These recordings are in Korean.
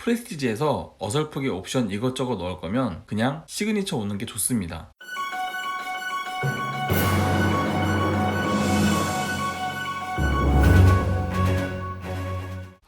프레스티지에서 어설프게 옵션 이것저것 넣을 거면 그냥 시그니처 오는 게 좋습니다.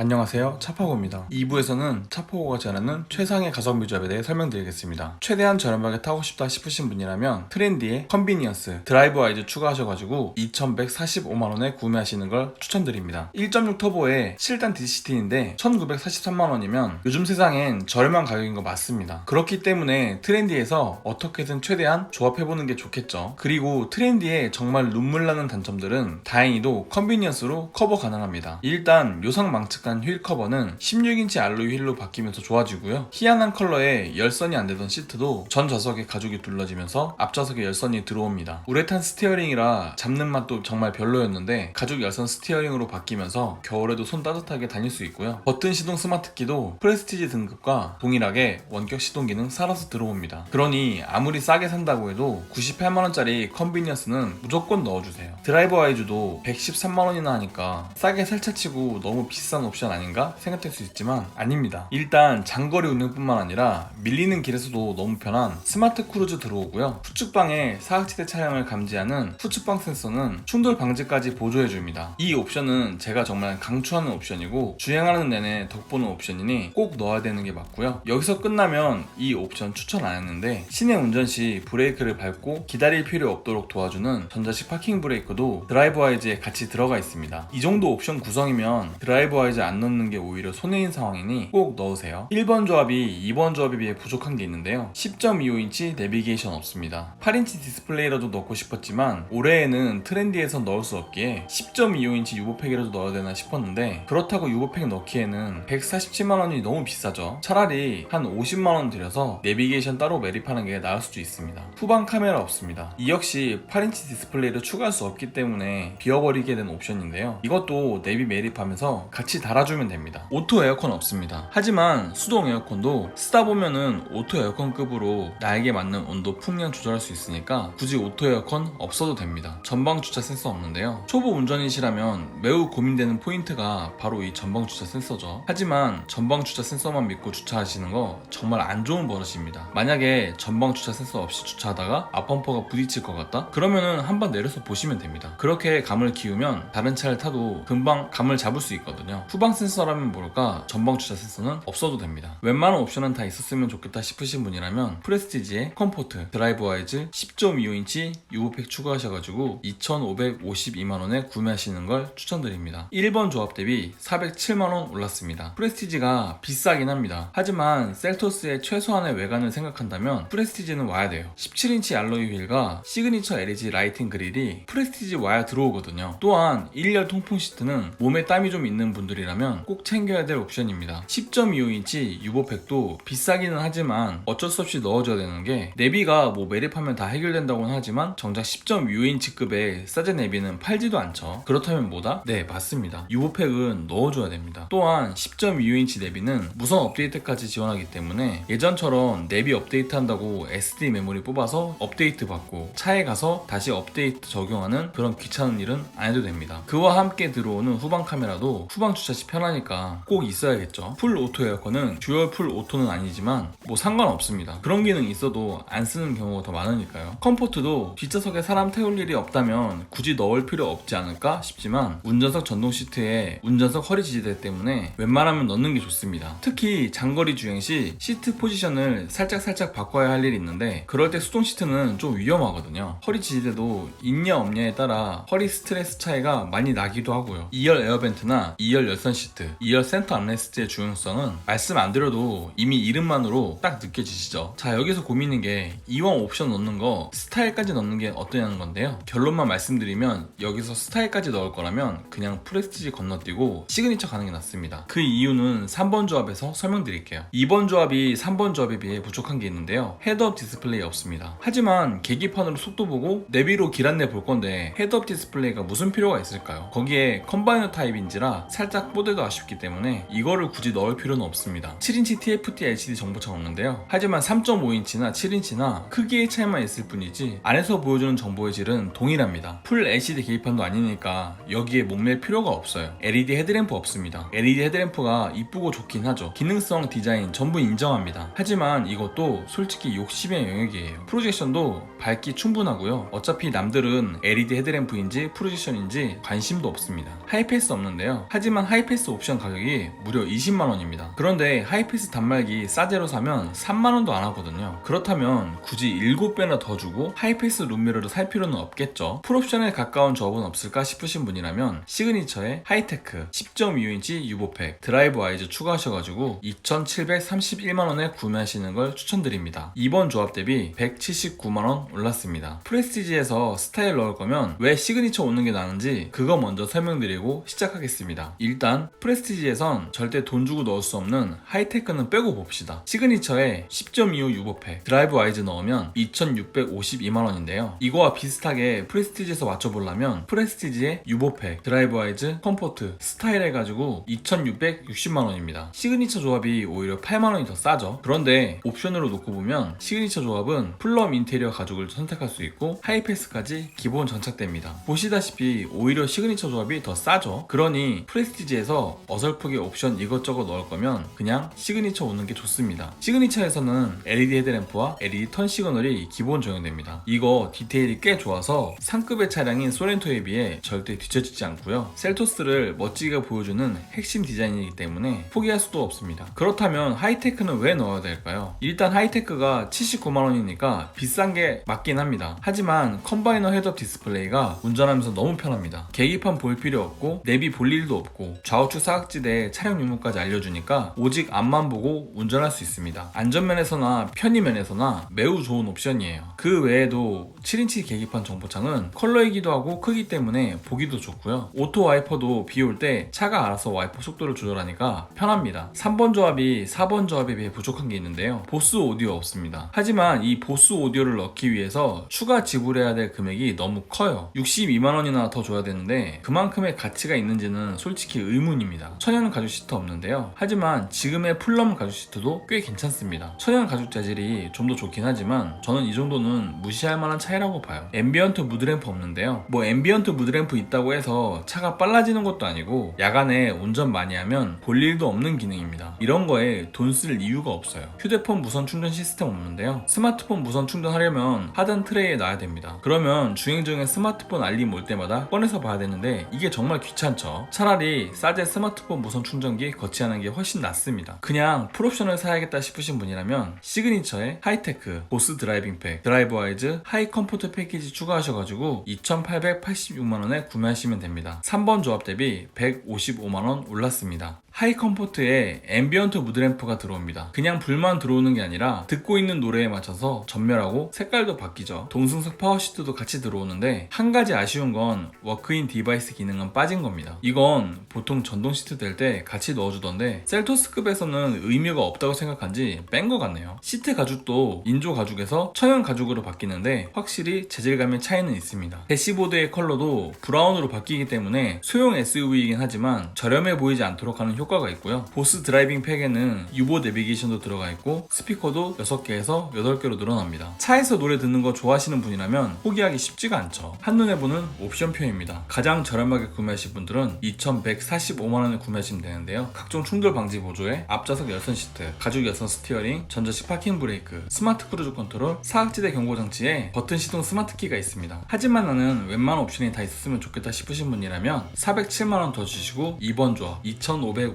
안녕하세요. 차파고입니다. 2부에서는 차파고가 전하는 최상의 가성비 조합에 대해 설명드리겠습니다. 최대한 저렴하게 타고 싶다 싶으신 분이라면 트렌디의 컨비니언스 드라이브 와이즈 추가하셔가지고 2145만원에 구매하시는 걸 추천드립니다. 1.6 터보의 7단 DCT인데 1943만원이면 요즘 세상엔 저렴한 가격인 거 맞습니다. 그렇기 때문에 트렌디에서 어떻게든 최대한 조합해보는 게 좋겠죠. 그리고 트렌디의 정말 눈물 나는 단점들은 다행히도 컨비니언스로 커버 가능합니다. 일단 요상 망측 휠 커버는 16인치 알로이 휠로 바뀌면서 좋아지고요. 희한한 컬러에 열선이 안 되던 시트도 전 좌석에 가죽이 둘러지면서 앞좌석에 열선이 들어옵니다. 우레탄 스티어링이라 잡는 맛도 정말 별로였는데 가죽 열선 스티어링으로 바뀌면서 겨울에도 손 따뜻하게 다닐 수 있고요. 버튼 시동 스마트키도 프레스티지 등급과 동일하게 원격 시동 기능 살아서 들어옵니다. 그러니 아무리 싸게 산다고 해도 98만원짜리 컨비니언스는 무조건 넣어주세요. 드라이버 와이즈도 113만원이나 하니까 싸게 살차치고 너무 비싼 옵션 아닌가 생각될 수 있지만 아닙니다. 일단 장거리 운행뿐만 아니라 밀리는 길에서도 너무 편한 스마트 크루즈 들어오고요. 후측방에 사각지대 차량을 감지하는 후측방 센서는 충돌 방지까지 보조해줍니다. 이 옵션은 제가 정말 강추하는 옵션이고 주행하는 내내 덕보는 옵션이니 꼭 넣어야 되는 게 맞고요. 여기서 끝나면 이 옵션 추천 안 했는데 시내 운전 시 브레이크를 밟고 기다릴 필요 없도록 도와주는 전자식 파킹 브레이크도 드라이브 와이즈에 같이 들어가 있습니다. 이 정도 옵션 구성이면 드라이브 와이즈 안 넣는 게 오히려 손해인 상황이니 꼭 넣으세요. 1번 조합이 2번 조합에 비해 부족한 게 있는데요. 10.25인치 내비게이션 없습니다. 8인치 디스플레이라도 넣고 싶었지만 올해에는 트렌디에서 넣을 수 없기에 10.25인치 유보팩이라도 넣어야 되나 싶었는데 그렇다고 유보팩 넣기에는 147만원이 너무 비싸죠. 차라리 한 50만원 들여서 내비게이션 따로 매립하는 게 나을 수도 있습니다. 후방 카메라 없습니다. 이 역시 8인치 디스플레이를 추가할 수 없기 때문에 비워버리게 된 옵션인데요. 이것도 내비 매립하면서 같이 달아 주면 됩니다. 오토 에어컨 없습니다. 하지만 수동 에어컨도 쓰다 보면은 오토 에어컨급으로 나에게 맞는 온도 풍량 조절할 수 있으니까 굳이 오토 에어컨 없어도 됩니다. 전방 주차 센서 없는데요. 초보 운전이시라면 매우 고민되는 포인트가 바로 이 전방 주차 센서죠. 하지만 전방 주차 센서만 믿고 주차하시는 거 정말 안 좋은 버릇입니다. 만약에 전방 주차 센서 없이 주차하다가 앞범퍼가 부딪힐 것 같다? 그러면은 한 번 내려서 보시면 됩니다. 그렇게 감을 키우면 다른 차를 타도 금방 감을 잡을 수 있거든요. 후방 센서라면 모를까 전방 주차 센서는 없어도 됩니다. 웬만한 옵션은 다 있었으면 좋겠다 싶으신 분이라면 프레스티지의 컴포트 드라이브 와이즈 10.25인치 유보팩 추가하셔가지고 2,552만원에 구매하시는 걸 추천드립니다. 1번 조합 대비 407만원 올랐습니다. 프레스티지가 비싸긴 합니다. 하지만 셀토스의 최소한의 외관을 생각한다면 프레스티지는 와야 돼요. 17인치 알로이 휠과 시그니처 LED 라이팅 그릴이 프레스티지 와야 들어오거든요. 또한 1열 통풍 시트는 몸에 땀이 좀 있는 분들이 라면 꼭 챙겨야 될 옵션입니다. 10.25인치 유보팩도 비싸기는 하지만 어쩔 수 없이 넣어줘야 되는 게 내비가 뭐 매립하면 다 해결된다고는 하지만 정작 10.25인치급의 사제 내비는 팔지도 않죠. 그렇다면 뭐다? 네 맞습니다. 유보팩은 넣어줘야 됩니다. 또한 10.25인치 내비는 무선 업데이트까지 지원하기 때문에 예전처럼 내비 업데이트 한다고 SD 메모리 뽑아서 업데이트 받고 차에 가서 다시 업데이트 적용하는 그런 귀찮은 일은 안 해도 됩니다. 그와 함께 들어오는 후방 카메라도 후방 주차 시 편하니까 꼭 있어야겠죠. 풀 오토 에어컨은 듀얼 풀 오토는 아니지만 뭐 상관없습니다. 그런 기능 있어도 안 쓰는 경우가 더 많으니까요. 컴포트도 뒷좌석에 사람 태울 일이 없다면 굳이 넣을 필요 없지 않을까 싶지만 운전석 전동 시트에 운전석 허리 지지대 때문에 웬만하면 넣는 게 좋습니다. 특히 장거리 주행 시 시트 포지션을 살짝 살짝 바꿔야 할 일이 있는데 그럴 때 수동 시트는 좀 위험하거든요. 허리 지지대도 있냐 없냐에 따라 허리 스트레스 차이가 많이 나기도 하고요. 2열 에어벤트나 2열 열선 시트, 2열 센터 암레스트의 중요성은 말씀 안 드려도 이미 이름만으로 딱 느껴지시죠? 자 여기서 고민인 게 이왕 옵션 넣는 거 스타일까지 넣는 게 어떠냐는 건데요. 결론만 말씀드리면 여기서 스타일까지 넣을 거라면 그냥 프레스티지 건너뛰고 시그니처 가는 게 낫습니다. 그 이유는 3번 조합에서 설명드릴게요. 2번 조합이 3번 조합에 비해 부족한 게 있는데요. 헤드업 디스플레이 없습니다. 하지만 계기판으로 속도 보고 내비로 길 안내 볼 건데 헤드업 디스플레이가 무슨 필요가 있을까요? 거기에 컴바이너 타입인지라 살짝 삭보돼도 아쉽기 때문에 이거를 굳이 넣을 필요는 없습니다. 7인치 TFT LCD 정보창 없는데요. 하지만 3.5인치나 7인치나 크기의 차이만 있을 뿐이지 안에서 보여주는 정보의 질은 동일합니다. 풀 LCD 계기판도 아니니까 여기에 목맬 필요가 없어요. LED 헤드램프 없습니다. LED 헤드램프가 이쁘고 좋긴 하죠. 기능성 디자인 전부 인정합니다. 하지만 이것도 솔직히 욕심의 영역이에요. 프로젝션도 밝기 충분하고요. 어차피 남들은 LED 헤드램프인지 프로젝션인지 관심도 없습니다. 하이패스 없는데요. 하지만 하이패스 옵션 가격이 무려 20만원입니다. 그런데 하이패스 단말기 싸제로 사면 3만원도 안 하거든요. 그렇다면 굳이 7배나 더 주고 하이패스 룸미러를 살 필요는 없겠죠. 풀옵션에 가까운 조합은 없을까 싶으신 분이라면 시그니처의 하이테크 10.25인치 유보팩 드라이브 와이즈 추가하셔가지고 2,731만원에 구매하시는 걸 추천드립니다. 이번 조합 대비 179만원 올랐습니다. 프레스티지에서 스타일 넣을 거면 왜 시그니처 오는 게 나은지 그거 먼저 설명드리고 시작하겠습니다. 일단 프레스티지에선 절대 돈 주고 넣을 수 없는 하이테크는 빼고 봅시다. 시그니처에 10.25 유보팩 드라이브 와이즈 넣으면 2,652만원인데요. 이거와 비슷하게 프레스티지에서 맞춰보려면 프레스티지의 유보팩 드라이브 와이즈 컴포트 스타일 해가지고 2,660만원입니다. 시그니처 조합이 오히려 8만원이 더 싸죠. 그런데 옵션으로 놓고 보면 시그니처 조합은 플럼 인테리어 가죽을 선택할 수 있고 하이패스까지 기본 장착됩니다. 보시다시피 오히려 시그니처 조합이 더 싸죠. 그러니 프레스티지 에서 어설프게 옵션 이것저것 넣을 거면 그냥 시그니처 오는 게 좋습니다. 시그니처에서는 LED 헤드램프와 LED 턴 시그널이 기본 적용됩니다. 이거 디테일이 꽤 좋아서 상급의 차량인 소렌토에 비해 절대 뒤처지지 않고요. 셀토스를 멋지게 보여주는 핵심 디자인이기 때문에 포기할 수도 없습니다. 그렇다면 하이테크는 왜 넣어야 될까요? 일단 하이테크가 79만원이니까 비싼 게 맞긴 합니다. 하지만 컴바이너 헤드업 디스플레이가 운전하면서 너무 편합니다. 계기판 볼 필요 없고 내비 볼 일도 없고 좌우 측 사각지대 차량 유무까지 알려주니까 오직 앞만 보고 운전할 수 있습니다. 안전면에서나 편의면에서나 매우 좋은 옵션이에요. 그 외에도 7인치 계기판 정보창은 컬러이기도 하고 크기 때문에 보기도 좋고요. 오토 와이퍼도 비 올 때 차가 알아서 와이퍼 속도를 조절하니까 편합니다. 3번 조합이 4번 조합에 비해 부족한 게 있는데요. 보스 오디오 없습니다. 하지만 이 보스 오디오를 넣기 위해서 추가 지불해야 될 금액이 너무 커요. 62만 원이나 더 줘야 되는데 그만큼의 가치가 있는지는 솔직히 의문 입니다. 천연 가죽 시트 없는데요. 하지만 지금의 플럼 가죽 시트도 꽤 괜찮습니다. 천연 가죽 재질이 좀 더 좋긴 하지만 저는 이 정도는 무시할 만한 차이라고 봐요. 앰비언트 무드램프 없는데요. 뭐 앰비언트 무드램프 있다고 해서 차가 빨라지는 것도 아니고 야간에 운전 많이 하면 볼 일도 없는 기능입니다. 이런 거에 돈 쓸 이유가 없어요. 휴대폰 무선 충전 시스템 없는데요. 스마트폰 무선 충전하려면 하단 트레이에 놔야 됩니다. 그러면 주행 중에 스마트폰 알림 올 때마다 꺼내서 봐야 되는데 이게 정말 귀찮죠. 차라리 싸제 스마트폰 무선 충전기 거치하는 게 훨씬 낫습니다. 그냥 풀옵션을 사야겠다 싶으신 분이라면 시그니처의 하이테크, 보스 드라이빙 팩, 드라이브 와이즈, 하이 컴포트 패키지 추가하셔가지고 2,886만원에 구매하시면 됩니다. 3번 조합 대비 155만원 올랐습니다. 하이 컴포트에 앰비언트 무드램프가 들어옵니다. 그냥 불만 들어오는 게 아니라 듣고 있는 노래에 맞춰서 전멸하고 색깔도 바뀌죠. 동승석 파워시트도 같이 들어오는데 한 가지 아쉬운 건 워크인 디바이스 기능은 빠진 겁니다. 이건 보통 전동 시트 될 때 같이 넣어주던데 셀토스급에서는 의미가 없다고 생각한지 뺀 것 같네요. 시트 가죽도 인조 가죽에서 천연 가죽으로 바뀌는데 확실히 재질감의 차이는 있습니다. 대시보드의 컬러도 브라운으로 바뀌기 때문에 소형 SUV이긴 하지만 저렴해 보이지 않도록 하는 효과 가 있고요. 보스 드라이빙 팩에는 유보 내비게이션도 들어가 있고 스피커도 6개에서 8개로 늘어납니다. 차에서 노래 듣는 거 좋아하시는 분이라면 포기하기 쉽지가 않죠. 한눈에 보는 옵션 표입니다. 가장 저렴하게 구매하실 분들은 2,145만원에 구매하시면 되는데요. 각종 충돌 방지 보조에 앞좌석 열선 시트, 가죽 열선 스티어링, 전자식 파킹 브레이크, 스마트 크루즈 컨트롤, 사각지대 경고 장치에 버튼 시동 스마트 키가 있습니다. 하지만 나는 웬만한 옵션이 다 있었으면 좋겠다 싶으신 분이라면 407만원 더 주시고 2번 조합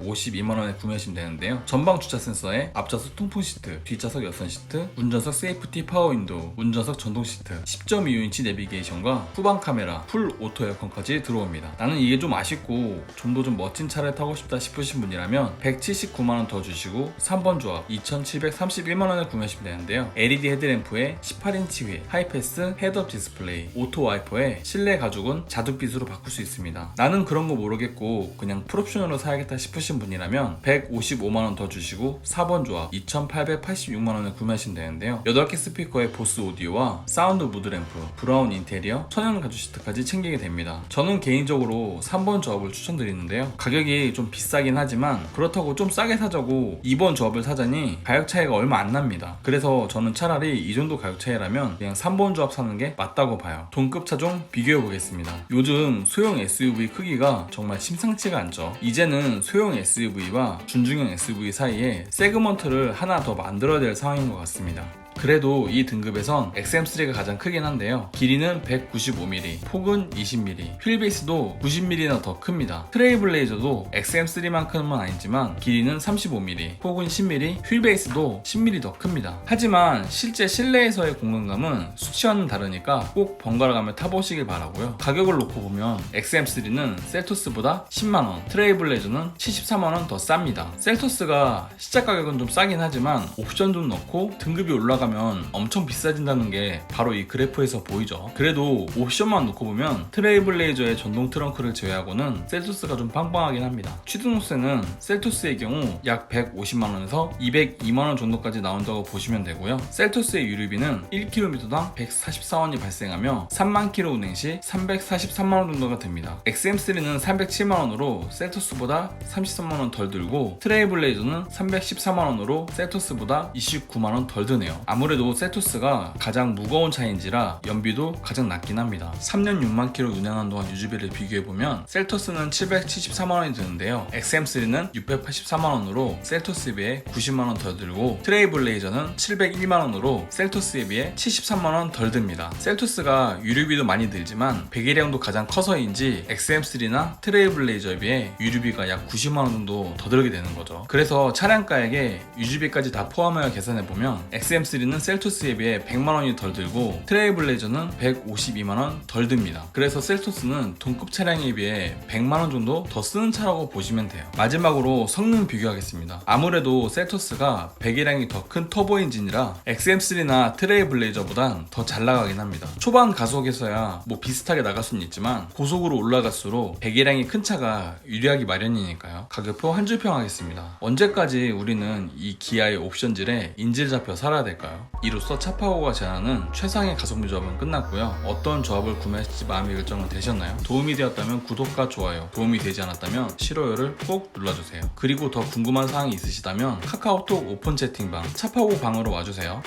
2,552만원에 구매하시면 되는데요. 전방 주차 센서에 앞좌석 통풍 시트, 뒷좌석 열선 시트, 운전석 세이프티 파워 윈도우, 운전석 전동 시트, 10.25인치 내비게이션과 후방 카메라, 풀 오토 에어컨까지 들어옵니다. 나는 이게 좀 아쉽고 좀 더 좀 멋진 차를 타고 싶다 싶으신 분이라면 179만원 더 주시고 3번 조합 2,731만원에 구매하시면 되는데요. LED 헤드램프에 18인치 휠, 하이패스 헤드업 디스플레이, 오토 와이퍼에 실내 가죽은 자두빛으로 바꿀 수 있습니다. 나는 그런 거 모르겠고 그냥 풀옵션으로 사야겠다 싶으신 싶으신 분이라면 155만원 더 주시고 4번 조합 2886만원에 구매하시면 되는데요. 8개 스피커의 보스 오디오와 사운드 무드 램프, 브라운 인테리어, 천연 가죽 시트까지 챙기게 됩니다. 저는 개인적으로 3번 조합을 추천드리는데요. 가격이 좀 비싸긴 하지만 그렇다고 좀 싸게 사자고 2번 조합을 사자니 가격 차이가 얼마 안 납니다. 그래서 저는 차라리 이 정도 가격 차이라면 그냥 3번 조합 사는 게 맞다고 봐요. 동급 차종 비교해 보겠습니다. 요즘 소형 SUV 크기가 정말 심상치가 않죠. 이제는 소형 SUV와 준중형 SUV 사이에 세그먼트를 하나 더 만들어야 될 상황인 것 같습니다 그래도 이 등급에선 XM3가 가장 크긴 한데요. 길이는 195mm, 폭은 20mm, 휠베이스도 90mm나 더 큽니다. 트레이블레이저도 XM3만큼은 아니지만 길이는 35mm, 폭은 10mm, 휠베이스도 10mm 더 큽니다. 하지만 실제 실내에서의 공간감은 수치와는 다르니까 꼭 번갈아 가며 타보시길 바라고요. 가격을 놓고 보면 XM3는 셀토스보다 10만원, 트레이블레이저는 74만원 더 쌉니다. 셀토스가 시작 가격은 좀 싸긴 하지만 옵션 좀 넣고 등급이 올라가면 엄청 비싸진다는 게 바로 이 그래프에서 보이죠. 그래도 옵션만 놓고 보면 트레이블레이저의 전동 트렁크를 제외하고는 셀토스가 좀 빵빵하긴 합니다. 취등록세는 셀토스의 경우 약 150만원에서 202만원 정도까지 나온다고 보시면 되고요. 셀토스의 유류비는 1km당 144원이 발생하며 3만 킬로 운행 시 343만원 정도가 됩니다. XM3는 307만원으로 셀토스보다 33만원 덜 들고 트레이블레이저는 314만원으로 셀토스보다 29만원 덜 드네요. 아무 래도 셀토스가 가장 무거운 차인지라 연비도 가장 낮긴 합니다. 3년 6만 킬로 운행한 동안 유지비를 비교해보면 셀토스는 774만원이 드는데요. XM3는 684만원으로 셀토스에 비해 90만원 더 들고 트레이블레이저는 701만원으로 셀토스에 비해 73만원 덜 듭니다. 셀토스가 유류비도 많이 들지만 배기량도 가장 커서인지 XM3나 트레이블레이저에 비해 유류비가 약 90만원 정도 더 들게 되는 거죠. 그래서 차량가액에 유지비까지 다 포함하여 계산해보면 XM3 는 셀토스에 비해 100만원이 덜 들고 트레이블레이저는 152만원 덜 듭니다. 그래서 셀토스는 동급 차량에 비해 100만원 정도 더 쓰는 차라고 보시면 돼요. 마지막으로 성능 비교하겠습니다. 아무래도 셀토스가 배기량이 더 큰 터보 엔진이라 XM3나 트레이블레이저보단 더 잘 나가긴 합니다. 초반 가속에서야 뭐 비슷하게 나갈 수는 있지만 고속으로 올라갈수록 배기량이 큰 차가 유리하기 마련이니까요. 가격표 한 줄 평하겠습니다. 언제까지 우리는 이 기아의 옵션질에 인질 잡혀 살아야 될까요? 이로써 차파고가 제안하는 최상의 가성비 조합은 끝났고요. 어떤 조합을 구매하실지 마음의 결정은 되셨나요? 도움이 되었다면 구독과 좋아요, 도움이 되지 않았다면 싫어요를 꼭 눌러주세요. 그리고 더 궁금한 사항이 있으시다면 카카오톡 오픈 채팅방 차파고 방으로 와주세요.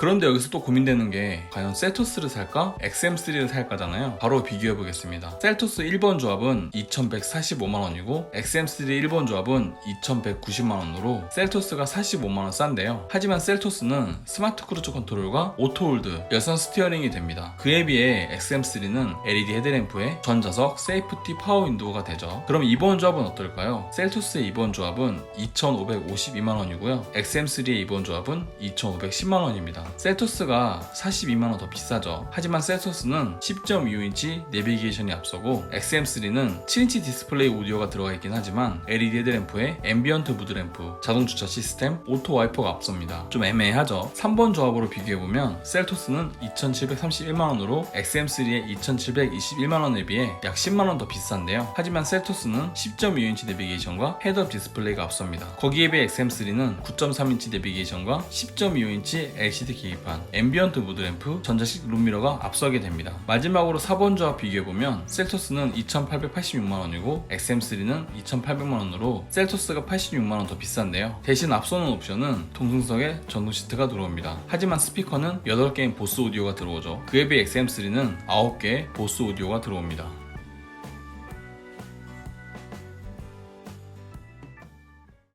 그런데 여기서 또 고민되는 게 과연 셀토스를 살까? XM3를 살까잖아요. 바로 비교해 보겠습니다. 셀토스 1번 조합은 2145만원이고 XM3 1번 조합은 2190만원으로 셀토스가 45만원 싼데요. 하지만 셀토스는 스마트 크루즈 컨트롤과 오토홀드, 열선 스티어링이 됩니다. 그에 비해 XM3는 LED 헤드램프에 전자석, 세이프티 파워 윈도우가 되죠. 그럼 2번 조합은 어떨까요? 셀토스의 2번 조합은 2552만원이고요. XM3의 2번 조합은 2510만원입니다. 셀토스가 42만원 더 비싸죠. 하지만 셀토스는 10.25인치 내비게이션이 앞서고 XM3는 7인치 디스플레이 오디오가 들어가 있긴 하지만 LED 헤드램프에 앰비언트 무드램프, 자동 주차 시스템, 오토 와이퍼가 앞섭니다. 좀 애매하죠. 3번 조합으로 비교해보면 셀토스는 2,731만원으로 XM3의 2,721만원에 비해 약 10만원 더 비싼데요. 하지만 셀토스는 10.25인치 내비게이션과 헤드업 디스플레이가 앞섭니다. 거기에 비해 XM3는 9.3인치 내비게이션과 10.25인치 LCD 기입한 앰비언트 무드 램프, 전자식 룸미러가 앞서게 됩니다. 마지막으로 4번 조합 비교해보면 셀토스는 2,886만원이고 XM3는 2,800만원으로 셀토스가 86만원 더 비싼데요. 대신 앞서는 옵션은 동승석에 전동 시트가 들어옵니다. 하지만 스피커는 8개의 보스 오디오가 들어오죠. 그에 비해 XM3는 9개의 보스 오디오가 들어옵니다.